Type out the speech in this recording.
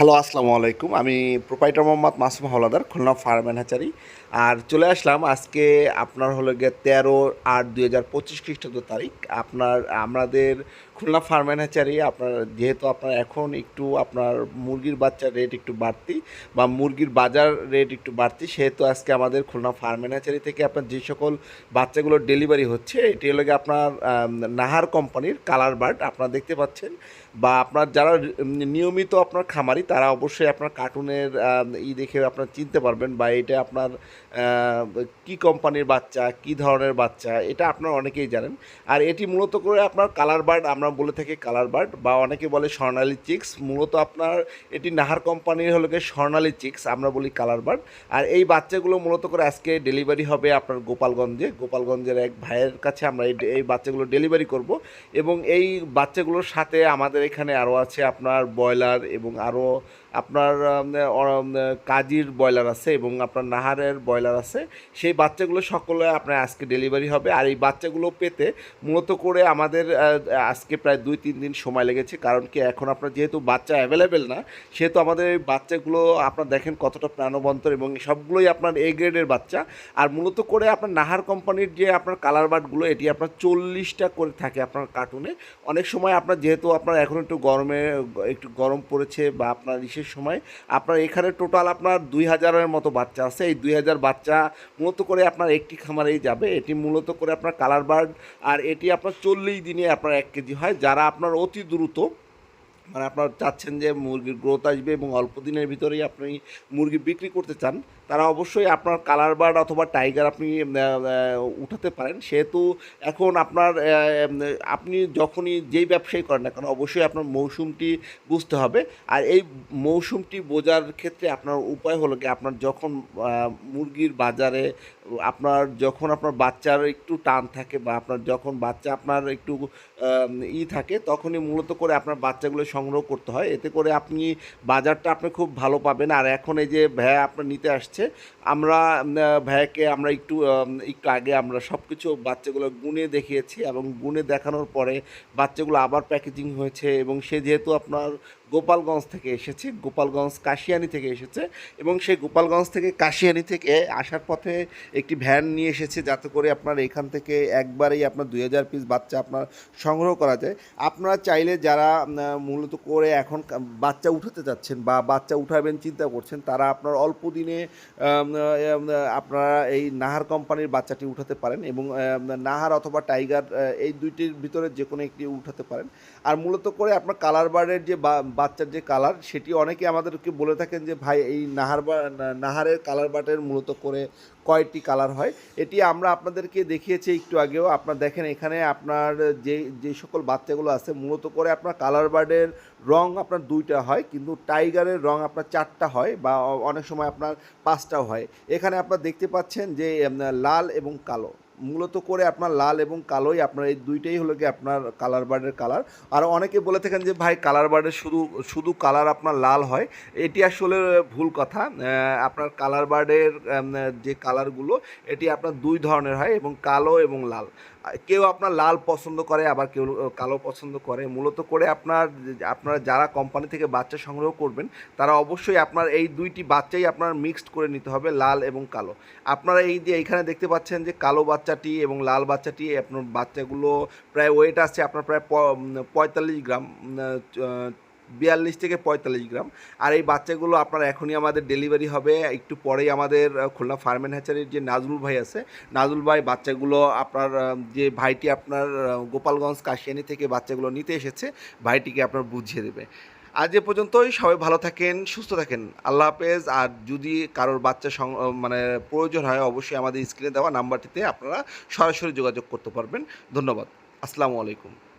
Hello, আসসালামু আলাইকুম। আমি proprietor Mohammad Masum Haladar Khulna farm and hatchery আর চলে আসলাম আজকে আপনার হলো গিয়ে তেরো আট দুই হাজার পঁচিশ খ্রিস্টাব্দ তারিখ। আপনার, আমাদের খুলনা ফার্ম অ্যান্ড হ্যাচারি আপনার যেহেতু আপনার এখন একটু আপনার মুরগির বাচ্চার রেট একটু বাড়তি বা মুরগির বাজার রেট একটু বাড়তি, সেহেতু আজকে আমাদের খুলনা ফার্ম অ্যান্ড হ্যাচারি থেকে আপনার যে সকল বাচ্চাগুলো ডেলিভারি হচ্ছে, এটি হলো গিয়ে আপনার নাহার কোম্পানির কালার বার্ড আপনারা দেখতে পাচ্ছেন। বা আপনার যারা নিয়মিত আপনার খামারি তারা অবশ্যই আপনার কার্টুনের ই দেখে আপনার চিনতে পারবেন বা এটা আপনার কি কোম্পানির বাচ্চা, কি ধরনের বাচ্চা, এটা আপনার অনেকেই জানেন। আর এটি মূলত করে আপনার কালার বার্ড আমরা বলে থাকি কালার বার্ড বা অনেকে বলে স্বর্ণালী চিক্স মূলত আপনার এটি নাহার কোম্পানির হলো স্বর্ণালী চিক্স আমরা বলি কালার বার্ড আর এই বাচ্চাগুলো মূলত করে আজকে ডেলিভারি হবে আপনার গোপালগঞ্জে। গোপালগঞ্জের এক ভাইয়ের কাছে আমরা এই বাচ্চাগুলো ডেলিভারি করব। এবং এই বাচ্চাগুলোর সাথে আমাদের এখানে আরও আছে আপনার ব্রয়লার এবং আরও আপনার কাজির ব্রয়লার আছে এবং আপনার নাহারের ব্রয়লার আছে, সেই বাচ্চাগুলো সকলে আপনার আজকে ডেলিভারি হবে। আর এই বাচ্চাগুলো পেতে মূলত করে আমাদের আজকে প্রায় দুই, তিন দিন সময় লেগেছে। কারণ কি এখন আপনার যেহেতু বাচ্চা অ্যাভেলেবেল না, সেহেতু আমাদের এই বাচ্চাগুলো আপনার দেখেন কতটা প্রাণবন্তর এবং সবগুলোই আপনার এ গ্রেডের বাচ্চা। আর মূলত করে আপনার নাহার কোম্পানির যে আপনার কালার বার্ডগুলো এটি আপনার চল্লিশটা করে থাকে আপনার কার্টুনে অনেক সময় আপনার যেহেতু আপনার এখন একটু গরমে, একটু গরম পড়েছে বা আপনার ইসের সময়। আপনার এখানে টোটাল আপনার দুই হাজারের মতো বাচ্চা আছে। এই দুই হাজার বাচ্চা মূলত করে আপনার একটি খামারেই যাবে। এটি মূলত করে আপনার কালার বার্ড আর এটি আপনার চল্লিশ দিনে আপনার এক কেজি হয়। যারা আপনার অতি দ্রুত মানে আপনার চাচ্ছেন যে মুরগির গ্রোথ আসবে এবং অল্প দিনের ভিতরেই আপনি মুরগি বিক্রি করতে চান তারা অবশ্যই আপনার কালার বার্ড অথবা টাইগার আপনি উঠাতে পারেন। সেহেতু এখন আপনার আপনি যখনই যেই ব্যবসায়ী করেন না কেন, অবশ্যই আপনার মৌসুমটি বুঝতে হবে। আর এই মৌসুমটি বোঝার ক্ষেত্রে আপনার উপায় হলো কি, আপনার যখন মুরগির বাজারে আপনার যখন আপনার বাচ্চার একটু টান থাকে বা আপনার যখন বাচ্চা আপনার একটু ই থাকে, তখনই মূলত করে আপনার বাচ্চাগুলো সংগ্রহ করতে হয়। এতে করে আপনি বাজারটা আপনি খুব ভালো পাবেন। আর এখন এই যে ভ্যা আপনার নিতে আসছে আমরা ভাইয়াকে আমরা একটু একটু আগে আমরা সব কিছু বাচ্চাগুলো গুনে দেখিয়েছি এবং গুনে দেখানোর পরে বাচ্চাগুলো আবার প্যাকেজিং হয়েছে এবং সে যেহেতু আপনার গোপালগঞ্জ থেকে এসেছে, গোপালগঞ্জ কাশিয়ানি থেকে এসেছে এবং সেই গোপালগঞ্জ থেকে কাশিয়ানি থেকে আসার পথে একটি ভ্যান নিয়ে এসেছে যাতে করে আপনার এখান থেকে একবারেই আপনার দুই হাজার পিস বাচ্চা আপনার সংগ্রহ করা যায়। আপনারা চাইলে যারা মূলত করে এখন বাচ্চা উঠাতে যাচ্ছেন বা বাচ্চা উঠাবেন চিন্তা করছেন, তারা আপনার অল্প দিনে আপনারা এই নাহার কোম্পানির বাচ্চাটি উঠাতে পারেন এবং নাহার অথবা টাইগার এই দুইটির ভিতরে যে কোনো একটি উঠাতে পারেন। আর মূলত করে আপনার কালার বার্ডের যে বাচ্চার যে কালার সেটি অনেকে আমাদেরকে বলে থাকেন যে, ভাই, এই নাহার বা নাহারের কালার বার্ডের মূলত করে কয়টি কালার হয়? এটি আমরা আপনাদেরকে দেখিয়েছি একটু আগেও। আপনার দেখেন এখানে আপনার যে যে সকল বাচ্চাগুলো আছে, মূলত করে আপনার কালার বার্ডের রং আপনার দুইটা হয়, কিন্তু টাইগারের রং আপনার চারটা হয় বা অনেক সময় আপনার পাঁচটাও হয়। এখানে আপনার দেখতে পাচ্ছেন যে লাল এবং কালো। মূলত করে আপনার লাল এবং কালোই আপনার এই দুইটাই হলো কি আপনার কালার বার্ডের কালার আর অনেকে বলে থাকেন যে, ভাই কালার বার্ডের শুধু শুধু কালার আপনার লাল হয়। এটি আসলে ভুল কথা। আপনার কালার বার্ডের যে কালারগুলো এটি আপনার দুই ধরনের হয়, এবং কালো এবং লাল। কেউ আপনার লাল পছন্দ করে, আবার কেউ কালো পছন্দ করে। মূলত করে আপনার, আপনারা যারা কোম্পানি থেকে বাচ্চা সংগ্রহ করবেন, তারা অবশ্যই আপনার এই দুইটি বাচ্চাই আপনার মিক্সড করে নিতে হবে, লাল এবং কালো। আপনারা এই যে এইখানে দেখতে পাচ্ছেন যে কালো বাচ্চাটি এবং লাল বাচ্চাটি, আপনার বাচ্চাগুলো প্রায় ওয়েট আছে, আপনার প্রায় পঁয়তাল্লিশ গ্রাম বিয়াল্লিশ থেকে পঁয়তাল্লিশ গ্রাম। আর এই বাচ্চাগুলো আপনার এখনই আমাদের ডেলিভারি হবে। একটু পরেই আমাদের খুলনা ফার্ম অ্যান্ড হ্যাচারির যে নাজরুল ভাই আছে নাজরুল ভাই বাচ্চাগুলো আপনার যে ভাইটি আপনার গোপালগঞ্জ কাশিয়ানি থেকে বাচ্চাগুলো নিতে এসেছে, ভাইটিকে আপনার বুঝিয়ে দেবে। আজ এ পর্যন্তই। সবাই ভালো থাকেন, সুস্থ থাকেন। আল্লাহ হাফেজ। আর যদি কারোর বাচ্চা সং- মানে প্রয়োজন হয়, অবশ্যই আমাদের স্ক্রিনে দেওয়া নাম্বারটিতে আপনারা সরাসরি যোগাযোগ করতে পারবেন। ধন্যবাদ। আসসালামু আলাইকুম।